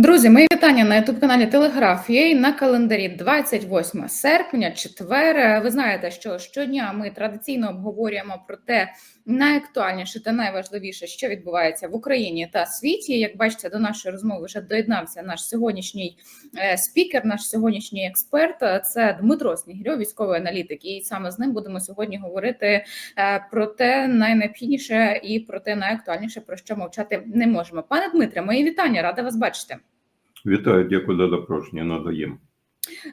Друзі, мої вітання на youtube каналі Телеграф є на календарі 28 серпня, четвер. Ви знаєте, що щодня ми традиційно обговорюємо про те, найактуальніше та найважливіше, що відбувається в Україні та світі. Як бачите, до нашої розмови вже доєднався наш сьогоднішній е, спікер, наш сьогоднішній експерт. Це Дмитро Снігирьов, військовий аналітик. І саме з ним будемо сьогодні говорити е, про те найнеобхідніше і про те найактуальніше, про що мовчати не можемо. Пане Дмитре, мої вітання, рада вас бачити. Вітаю, дякую за запрошення. Надаємо.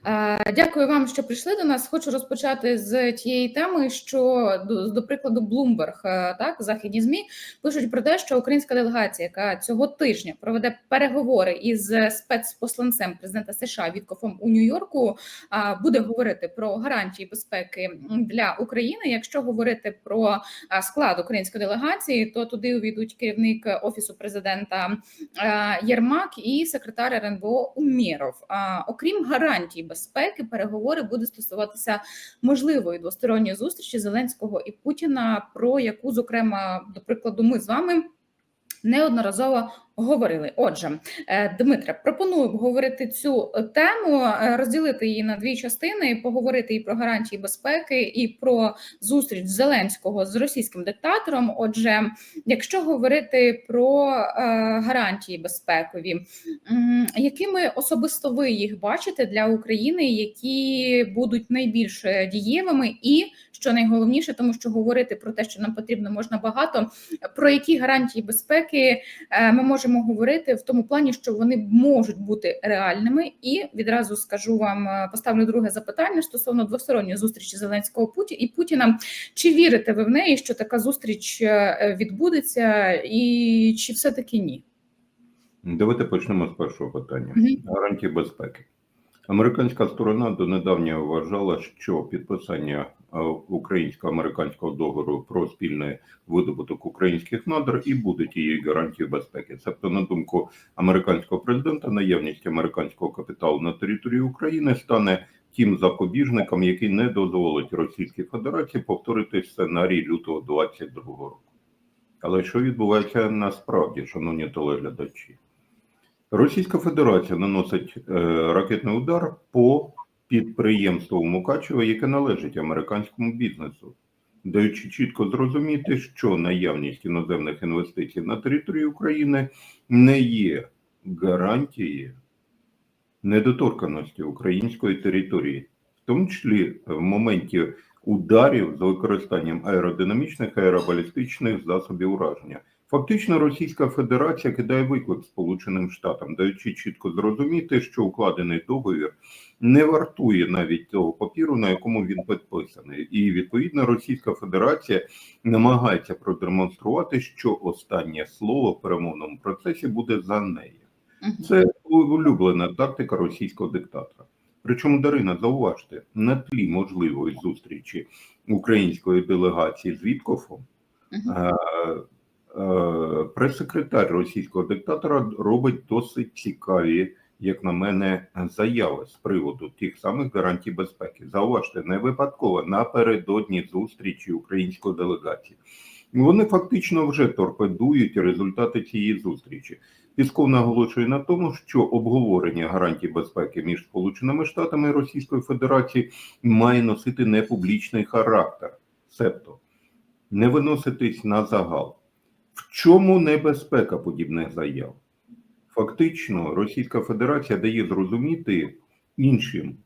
Е, Дякую вам, що прийшли до нас. Хочу розпочати з тієї теми, що до, прикладу Bloomberg, е, так західні змі пишуть про те, що українська делегація, яка цього тижня проведе переговори із спецпосланцем президента США Віткофом у Нью-Йорку, е, буде говорити про гарантії безпеки для України. Якщо говорити про склад української делегації, то туди увійдуть керівник офісу президента Єрмак і секретар РНБО Умєров. Окрім гарантій безпеки, переговори будуть стосуватися можливої двосторонньої зустрічі Зеленського і Путіна, про яку зокрема до прикладу ми з вами неодноразово говорили. Отже, е, Дмитре, пропоную обговорити цю тему, е, розділити її на дві частини, поговорити і про гарантії безпеки, і про зустріч Зеленського з російським диктатором. Отже, якщо говорити про е, гарантії безпекові, якими особисто ви їх бачите для України, які будуть найбільш дієвими, і що найголовніше, тому що говорити про те, що нам потрібно можна багато, про які гарантії безпеки е, ми можемо говорити в тому плані, що вони можуть бути реальними, і відразу скажу вам, е, поставлю друге запитання стосовно двосторонньої зустрічі Зеленського Путі і Путіна. Чи вірите ви в неї, що така зустріч е, відбудеться, і чи все таки ні? Давайте почнемо з першого питання. Гарантії безпеки. Американська сторона донедавна вважала, що підписання українсько-американського договору про спільний видобуток українських надр і буде тією гарантією безпеки. Тобто, на думку американського президента, наявність американського капіталу на території України стане тим запобіжником, який не дозволить Російській Федерації повторити сценарій лютого 2022 року. Але що відбувається насправді, шановні телеглядачі? Російська Федерація наносить е, ракетний удар по підприємству Мукачева, яке належить американському бізнесу, даючи чітко зрозуміти, що наявність іноземних інвестицій на території України не є гарантією недоторканості української території, в тому числі в моменті ударів з використанням аеродинамічних аеробалістичних засобів ураження. Фактично, Російська Федерація кидає виклик Сполученим Штатам, даючи чітко зрозуміти, що укладений договір не вартує навіть того папіру, на якому він підписаний, і відповідно Російська Федерація намагається продемонструвати, що останнє слово в перемовному процесі буде за нею. Це улюблена тактика російського диктатора. Причому Дарина, зауважте, на тлі можливої зустрічі української делегації з Віткофом. Е, е, Прес-секретар російського диктатора робить досить цікаві, як на мене, заяви з приводу тих самих гарантій безпеки. Зауважте, не випадково напередодні зустрічі української делегації. Вони фактично вже торпедують результати цієї зустрічі. Пісков наголошує на тому, що обговорення гарантій безпеки між Сполученими Штатами і Російською Федерацією має носити непублічний характер, себто не виноситись на загал. В чому небезпека подібних заяв? Фактично, Російська Федерація дає зрозуміти іншим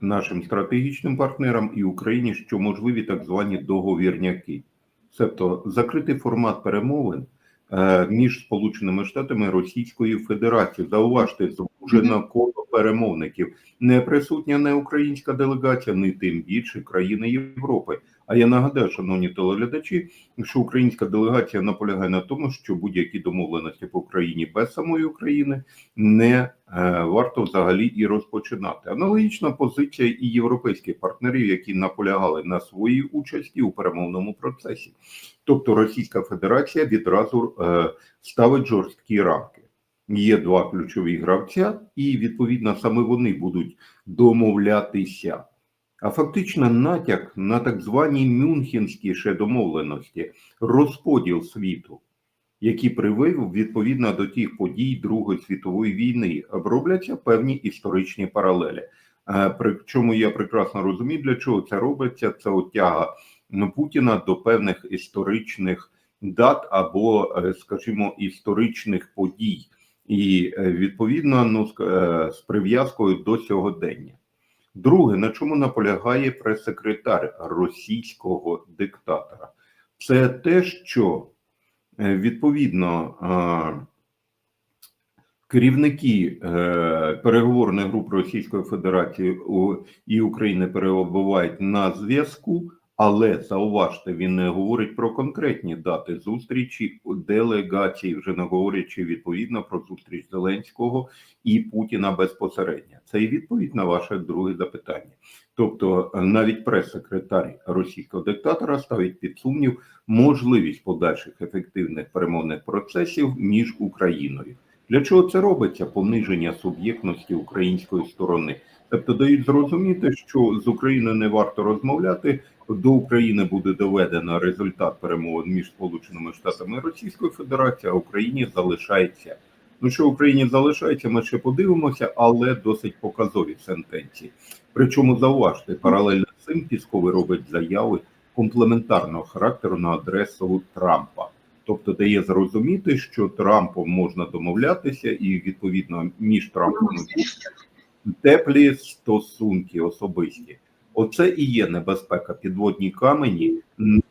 нашим стратегічним партнерам і Україні, що можливі так звані договірняки, себто закритий формат перемовин е, між Сполученими Штатами і Російською Федерацією. Зауважте, звужено коло перемовників. Не присутня не українська делегація, не тим більше країни Європи. А я нагадаю, шановні телеглядачі, що українська делегація наполягає на тому, що будь-які домовленості по Україні без самої України не е, варто взагалі і розпочинати. Аналогічна позиція і європейських партнерів, які наполягали на своїй участі у перемовному процесі. Тобто Російська Федерація відразу е, ставить жорсткі рамки. Є два ключові гравця, і відповідно саме вони будуть домовлятися. А фактично натяк на так звані мюнхенські ще домовленості, розподіл світу. який привив відповідно до тих подій Другої світової війни. Робляться певні історичні паралелі. Е, Причому я прекрасно розумію, для чого це робиться. Це отяга Путіна до певних історичних дат або, е, скажімо, історичних подій, і е, відповідно ну, з прив'язкою до сьогодення. Друге, на чому наполягає прес-секретар російського диктатора, це те, що е, відповідно керівники е, переговорних груп Російської Федерації і України перебувають на зв'язку, але зауважте, він не говорить про конкретні дати зустрічі делегації, вже не говорячи відповідно про зустріч Зеленського і Путіна безпосередньо. Це і відповідь на ваше друге запитання. Тобто, е, навіть прес-секретар російського диктатора ставить під сумнів можливість подальших ефективних перемовних процесів між Україною. Для чого це робиться? Пониження суб'єктності української сторони. Тобто дають зрозуміти, що з Україною не варто розмовляти. До України буде доведено результат перемовин між Сполученими Штатами і Російською Федерацією, а Україні залишається. Ну що Україні залишається, ми ще подивимося, але досить показові сентенції. Причому зауважте, паралельно з цим Пісковий робить заяви комплементарного характеру на адресу Трампа. Тобто дає зрозуміти, що Трампом можна домовлятися, і відповідно між Трампом і теплі стосунки особисті. Оце і є небезпека, підводні камені,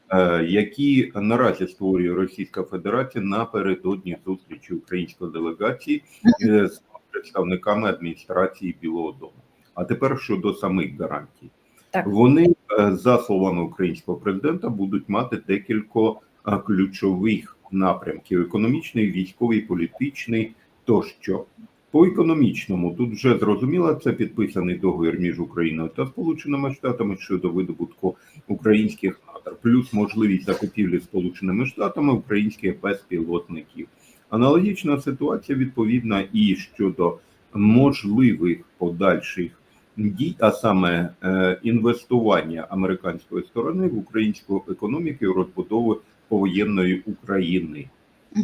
е, які наразі створює Російська Федерація напередодні зустрічі української делегації е, з представниками адміністрації Білого Дому. А тепер щодо самих гарантій, Так. вони е, за словами українського президента будуть мати декілька ключових напрямків: економічний, військовий, політичний тощо. По економічному тут вже зрозуміло, це підписаний договір між Україною та Сполученими Штатами щодо видобутку українських надр, плюс можливість закупівлі Сполученими Штатами українських безпілотників. Аналогічна ситуація відповідна і щодо можливих подальших дій, а саме е, інвестування американської сторони в українську економіку і розбудову повоєнної України.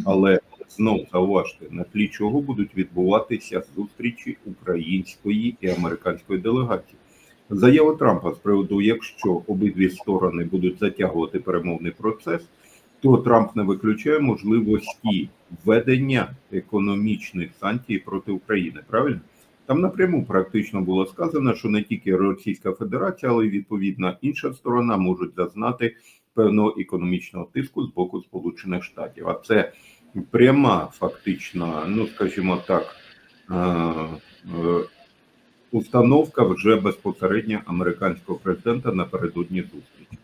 Але знов зауважте, на тлі чого будуть відбуватися зустрічі української і американської делегації. Заява Трампа з приводу, якщо обидві сторони будуть затягувати перемовний процес, то Трамп не виключає можливості введення економічних санкцій проти України. Правильно? Там напряму практично було сказано, що не тільки Російська Федерація, але й відповідна інша сторона можуть зазнати певного економічного тиску з боку Сполучених Штатів. А це пряма, фактично, ну скажімо так, е, е, установка вже безпосередньо американського президента напередодні зустрічі.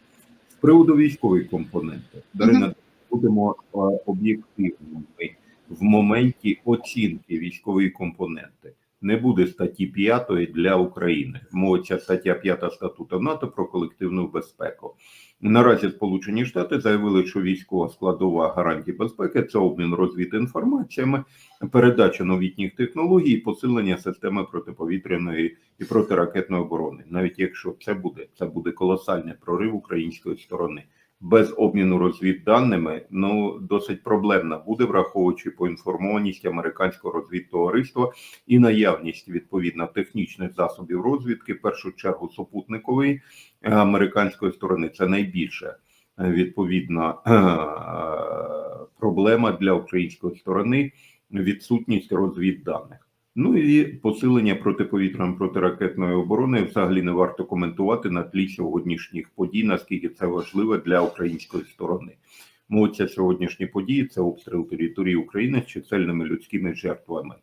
З приводу військової компоненти, Дарина, будемо е, об'єктивними в моменті оцінки військової компоненти. Не буде статті 5 для України. Мовиться стаття 5 статуту НАТО про колективну безпеку. Наразі Сполучені Штати заявили, що військова складова гарантій безпеки це обмін розвідінформаціями, передача новітніх технологій, і посилення системи протиповітряної і протиракетної оборони. Навіть якщо це буде, це буде колосальний прорив української сторони. Без обміну розвідданими ну досить проблемна буде, враховуючи поінформованість американського розвідтовариства і наявність відповідно технічних засобів розвідки, в першу чергу супутникової е, американської сторони. Це найбільше відповідна е, проблема для української сторони відсутність розвідданих. Ну і посилення протиповітряної протиракетної оборони взагалі не варто коментувати на тлі сьогоднішніх подій, наскільки це важливо для української сторони. Мовиться сьогоднішні події це обстріл території України з чисельними людськими жертвами.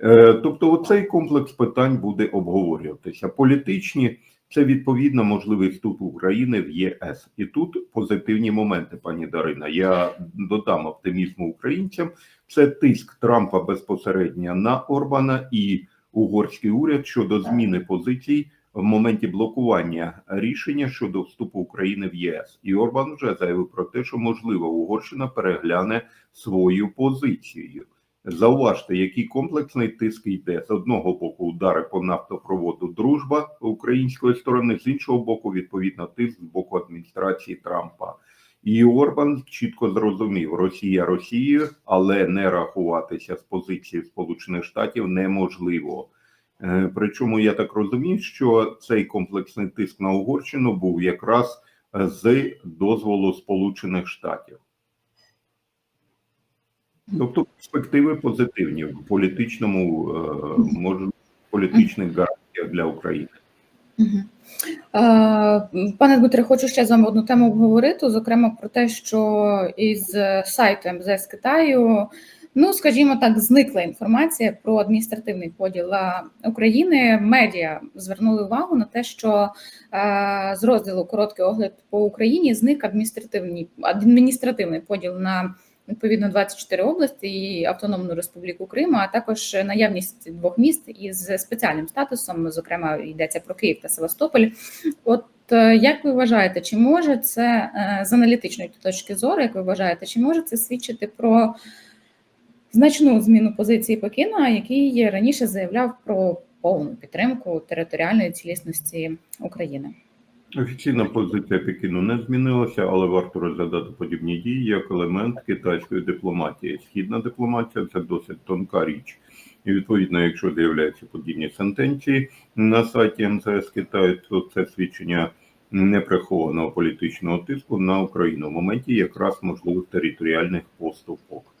Е, Тобто, оцей комплекс питань буде обговорюватися. Політичні це відповідно можливий вступ України в ЄС, і тут позитивні моменти, пані Дарина. Я додам оптимізму українцям. Це тиск Трампа безпосередньо на Орбана і угорський уряд щодо зміни позицій в моменті блокування рішення щодо вступу України в ЄС. І Орбан вже заявив про те, що можливо Угорщина перегляне свою позицію. Зауважте, який комплексний тиск йде з одного боку удари по нафтопроводу дружба української сторони, з іншого боку, відповідно, тиск з боку адміністрації Трампа. І Орбан чітко зрозумів: Росія Росією, але не рахуватися з позиції Сполучених Штатів неможливо. Е, Причому я так розумію, що цей комплексний тиск на Угорщину був якраз е, з дозволу Сполучених Штатів. Тобто перспективи позитивні в політичному, е, може, політичних гарантіях для України. Е, Пане Дмитре, хочу ще з вами одну тему обговорити, зокрема про те, що із сайту МЗС Китаю, ну скажімо так, зникла інформація про адміністративний поділ е, України. Медіа звернули увагу на те, що е, з розділу короткий огляд по Україні зник адміністративний адміністративний поділ на відповідно 24 області і Автономну Республіку Крим, а також наявність двох міст із спеціальним статусом, зокрема йдеться про Київ та Севастополь. От е, як ви вважаєте, чи може це е, з аналітичної точки зору, як ви вважаєте, чи може це свідчити про значну зміну позиції Пекіна, який раніше заявляв про повну підтримку територіальної цілісності України? Офіційна позиція Пекіну не змінилася, але варто розглядати подібні дії як елемент китайської дипломатії. Східна дипломатія це досить тонка річ. І відповідно, якщо з'являються подібні сентенції на сайті МЗС Китаю, то це свідчення неприхованого політичного тиску на Україну в моменті якраз можливих територіальних поступок.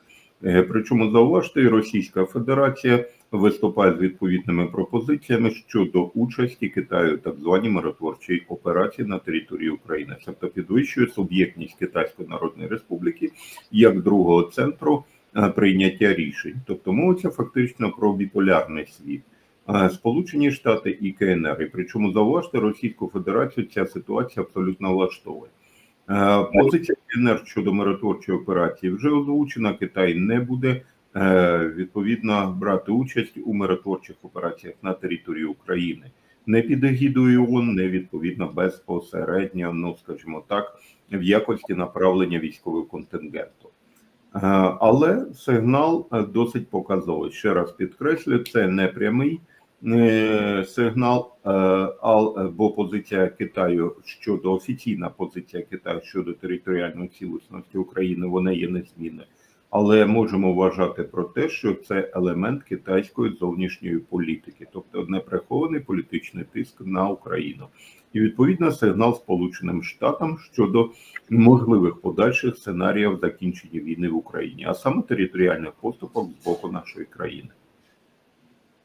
Е, Причому зауважте, Російська Федерація виступає з відповідними пропозиціями щодо участі Китаю так званій миротворчій операції на території України, тобто підвищує суб'єктність Китайської Народної Республіки як другого центру е, прийняття рішень. Тобто мовиться фактично про біполярний світ. Е, Сполучені Штати і КНР, і причому зауважте Російську Федерацію, ця ситуація абсолютно влаштовує. Е, Позиція КНР щодо миротворчої операції вже озвучена. Китай не буде відповідно брати участь у миротворчих операціях на території України. Не під егідою ООН, не відповідно безпосередньо, ну скажімо так, в якості направлення військового контингенту. Е, Але сигнал е, досить показовий. Ще раз підкреслю, це не прямий е, сигнал, е, бо позиція Китаю щодо офіційна позиція Китаю щодо територіальної цілісності України вона є незмінною. Але можемо вважати про те, що це елемент китайської зовнішньої політики, тобто неприхований політичний тиск на Україну, і відповідно сигнал Сполученим Штатам щодо можливих подальших сценаріїв закінчення війни в Україні, а саме територіальних поступок з боку нашої країни.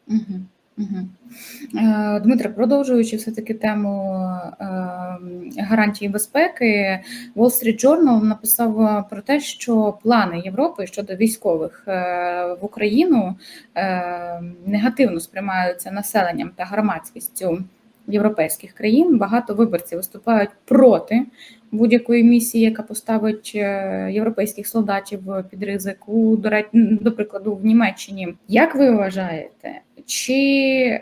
Угу. Е, продовжуючи все-таки тему е, гарантії безпеки, Wall Street Journal написав про те, що плани Європи щодо військових е, в Україну негативно сприймаються населенням та громадськістю європейських країн. Багато виборців виступають проти будь-якої місії, яка поставить е, європейських солдатів під ризик. У, до, до прикладу, в Німеччині. Як ви вважаєте, чи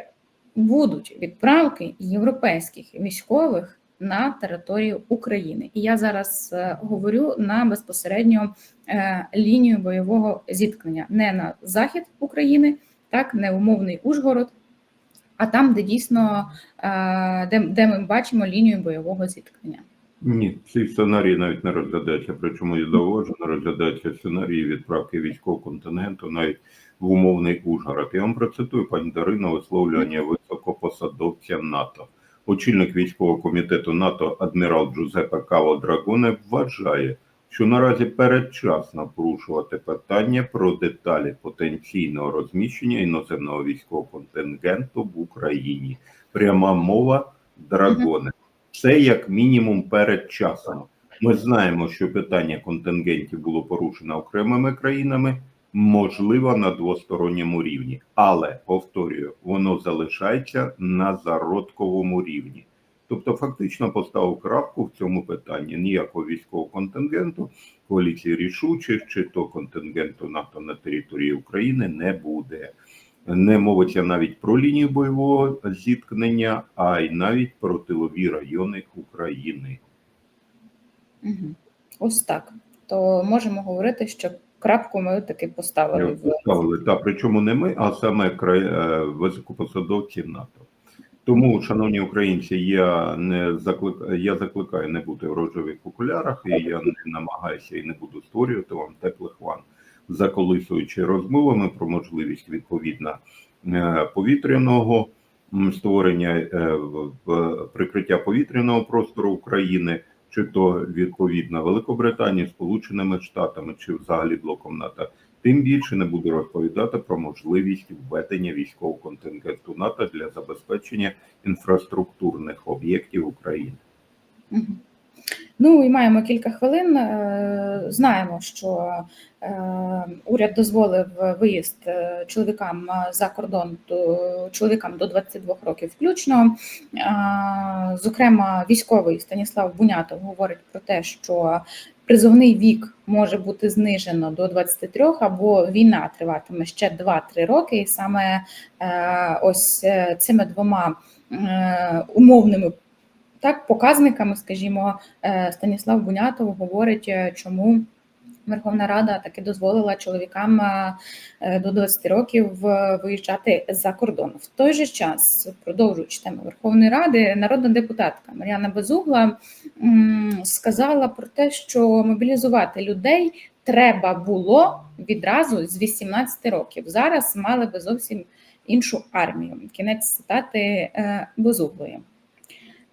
будуть відправки європейських військових на територію України? І я зараз е, говорю на безпосередньо е, лінію бойового зіткнення, не на захід України, так не умовний Ужгород, а там, де дійсно е, де, де ми бачимо лінію бойового зіткнення. Ні, ці сценарії навіть не розглядаються. Причому я зауважу, не розглядаються сценарії відправки військового континенту навіть в умовний Ужгород. Я вам процитую пані Дарина висловлювання високопосадовця НАТО. Очільник військового комітету НАТО адмірал Джузепе Каво Драгоне вважає, що наразі передчасно порушувати питання про деталі потенційного розміщення іноземного військового контингенту в Україні. Пряма мова Драгоне. Це як мінімум передчасно. Ми знаємо, що питання контингентів було порушено окремими країнами, можливо, на двосторонньому рівні, але повторюю, воно залишається на зародковому рівні. Тобто, фактично поставив крапку в цьому питанні ніякого військового контингенту, коаліції рішучих чи то контингенту НАТО на території України не буде. Не мовиться навіть про лінію бойового зіткнення, а й навіть про тилові райони України. Угу. Ось так. То можемо говорити, що крапку ми таки поставили Поставили та причому не ми, а саме край е, високопосадовці НАТО. Тому, шановні українці, я не заклик... я закликаю не бути в рожевих окулярах, і я не намагаюся і не буду створювати вам теплих ван, заколисуючи розмовами про можливість відповідно е, повітряного створення е, прикриття повітряного простору України, чи то відповідно Великобританії, Сполученими Штатами, чи взагалі блоком НАТО. Тим більше не буду розповідати про можливість введення військового контингенту НАТО для забезпечення інфраструктурних об'єктів України. Ну і маємо кілька хвилин. Е, Знаємо, що е, уряд дозволив виїзд е, чоловікам за кордон до чоловікам до 22 років включно. Зокрема, військовий Станіслав Бунятов говорить про те, що призовний вік може бути знижено до 23, або війна триватиме ще 2-3 роки, і саме ось цими двома умовними так, показниками, скажімо, е, Станіслав Бунятов говорить, е, чому Верховна Рада таки дозволила чоловікам е, до 20 років виїжджати за кордон. В той же час, продовжуючи тему Верховної Ради, народна депутатка Мар'яна Безугла сказала про те, що мобілізувати людей треба було відразу з 18 років. Зараз мали би зовсім іншу армію. Кінець цитати Безуглої.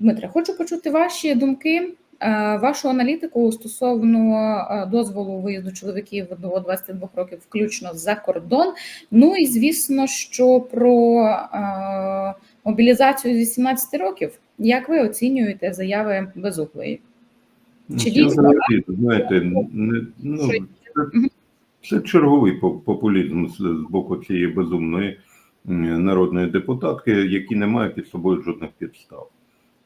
Дмитре, хочу почути ваші думки, е, вашу аналітику стосовно е, дозволу виїзду чоловіків до 22 років, включно за кордон. Ну і звісно, що про е, мобілізацію з 18 років. Як ви оцінюєте заяви безуглої? Чи дійсно? знаєте, не, ну, це, це черговий популізм з, з боку цієї безумної народної депутатки, які не мають під собою жодних підстав.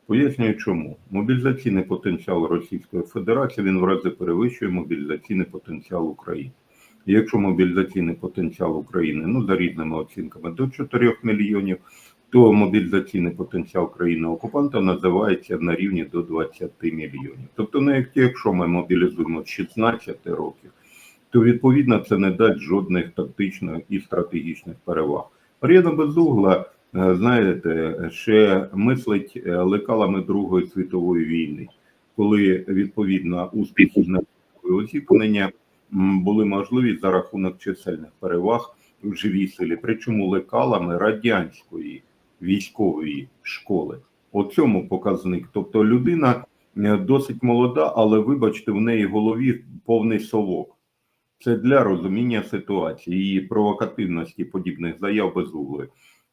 Пояснюю, чому мобілізаційний потенціал Російської Федерації він в рази перевищує мобілізаційний потенціал України. І Якщо мобілізаційний потенціал України, ну за різними оцінками, до 4 мільйонів, то мобілізаційний потенціал країни окупанта називається на рівні до 20 мільйонів. Тобто, навіть якщо ми мобілізуємо з 16 років, то відповідно це не дасть жодних тактичних і стратегічних переваг. Мар'яна Безугла, знаєте, ще мислить е, лекалами Другої світової війни, коли відповідно успіхи на зіткнення були можливі за рахунок чисельних переваг в живій силі, причому лекалами радянської військової школи. У цьому показник. Тобто людина е, досить молода, але вибачте, в неї голові повний совок. Це для розуміння ситуації і провокативності подібних заяв без безуглої.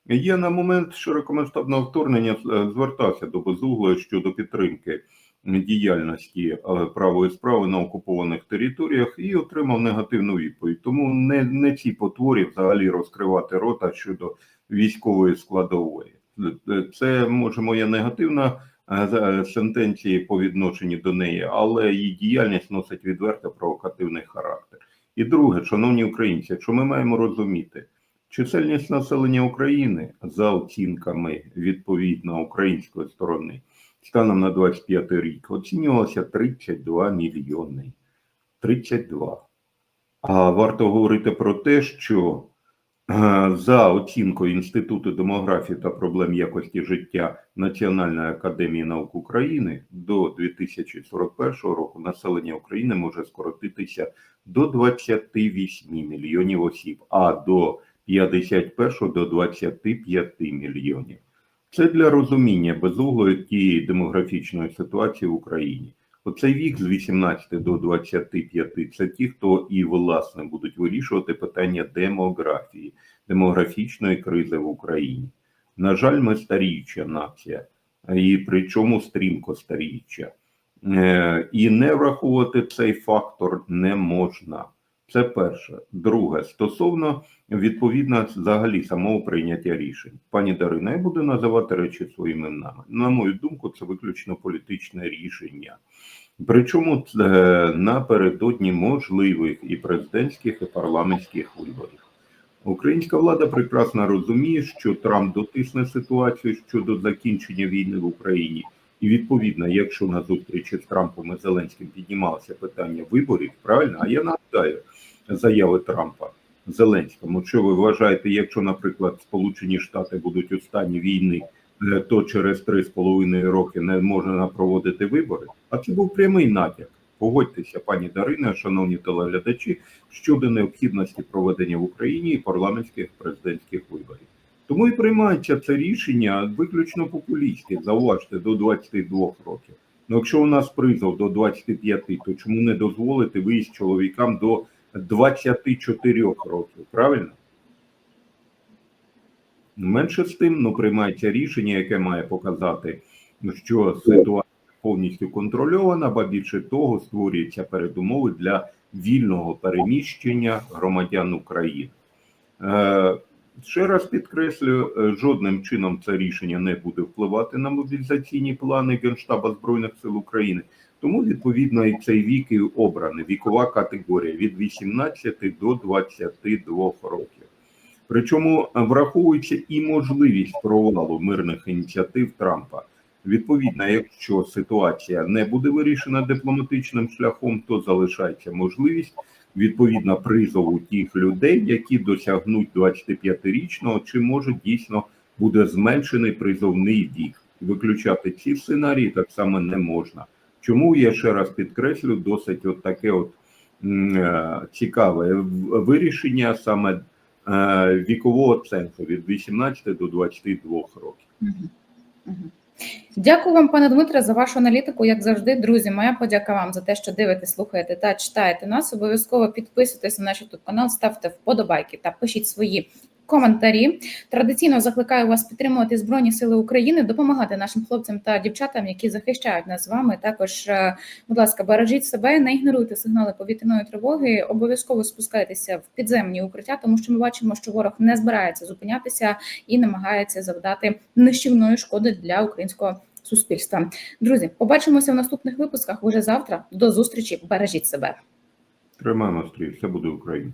Я на момент широкомасштабного вторгнення е, звертався до безуглої щодо підтримки діяльності е, правої справи на окупованих територіях і отримав негативну відповідь. Тому не, не ці потворі взагалі розкривати рота щодо військової складової. Е, Це може моя негативна сентенції по відношенню до неї, але її діяльність носить відверто провокативний характер. І друге, шановні українці, якщо ми маємо розуміти, чисельність населення України за оцінками відповідно української сторони станом на 25 рік оцінювалося 32 мільйони. 32. А варто говорити про те, що е, за оцінкою Інституту демографії та проблем якості життя Національної академії наук України до 2041 року населення України може скоротитися до 28 мільйонів осіб, а до 51 до 25 мільйонів. Це для розуміння безуглої тієї демографічної ситуації в Україні. Оцей вік з 18 до 25 – це ті, хто і власне будуть вирішувати питання демографії, демографічної кризи в Україні. На жаль, ми старіюча нація, і причому стрімко старіюча. Е, І не враховувати цей фактор не можна. Це перше. Друге, стосовно відповідно взагалі самого прийняття рішень. Пані Дарина, я буду називати речі своїми іменами. На мою думку, це виключно політичне рішення. Причому це напередодні можливих і президентських, і парламентських виборів. Українська влада прекрасно розуміє, що Трамп дотисне ситуацію щодо закінчення війни в Україні. І відповідно, якщо на зустрічі з Трампом і Зеленським піднімалося питання виборів, правильно, а я нагадаю заяви Трампа Зеленському. Що ви вважаєте, якщо, наприклад, Сполучені Штати будуть у стані війни е, то через 3,5 роки не можна проводити вибори. А це був прямий натяк. Погодьтеся, пані Дарина, шановні телеглядачі, щодо необхідності проведення в Україні парламентських президентських виборів. Тому і приймається це рішення виключно популістське, зауважте, до 22 років. Ну, якщо у нас призов до 25, то чому не дозволити виїзд чоловікам до 24 років, правильно? Менше з тим, ну, приймається рішення, яке має показати, що ситуація повністю контрольована, ба більше того, створюються передумови для вільного переміщення громадян України. Е, ще раз підкреслюю, е, жодним чином це рішення не буде впливати на мобілізаційні плани Генштаба Збройних сил України. Тому відповідно і цей вік і обраний вікова категорія від 18 до 22 років. Причому враховуючи і можливість провалу мирних ініціатив Трампа. Відповідно, якщо ситуація не буде вирішена дипломатичним шляхом, то залишається можливість відповідно призову тих людей, які досягнуть 25-річного, чи може дійсно буде зменшений призовний вік. Виключати ці сценарії так само не можна. Чому я ще раз підкреслю досить от таке от е, цікаве вирішення саме е, вікового центру від 18 до 22 років. Мгм. Мгм. Дякую вам, пане Дмитре, за вашу аналітику. Як завжди, друзі, моя подяка вам за те, що дивитесь, слухаєте та читаєте нас. Обов'язково підписуйтесь на наш канал, ставте вподобайки та пишіть свої коментарі. Традиційно закликаю вас підтримувати Збройні Сили України, допомагати нашим хлопцям та дівчатам, які захищають нас з вами. Також, е, будь ласка, бережіть себе, не ігноруйте сигнали повітряної тривоги. Обов'язково спускайтеся в підземні укриття, тому що ми бачимо, що ворог не збирається зупинятися і намагається завдати нищівної шкоди для українського суспільства. Друзі, побачимося в наступних випусках уже завтра. До зустрічі. Бережіть себе. Тримаємо стрій, все буде Україна.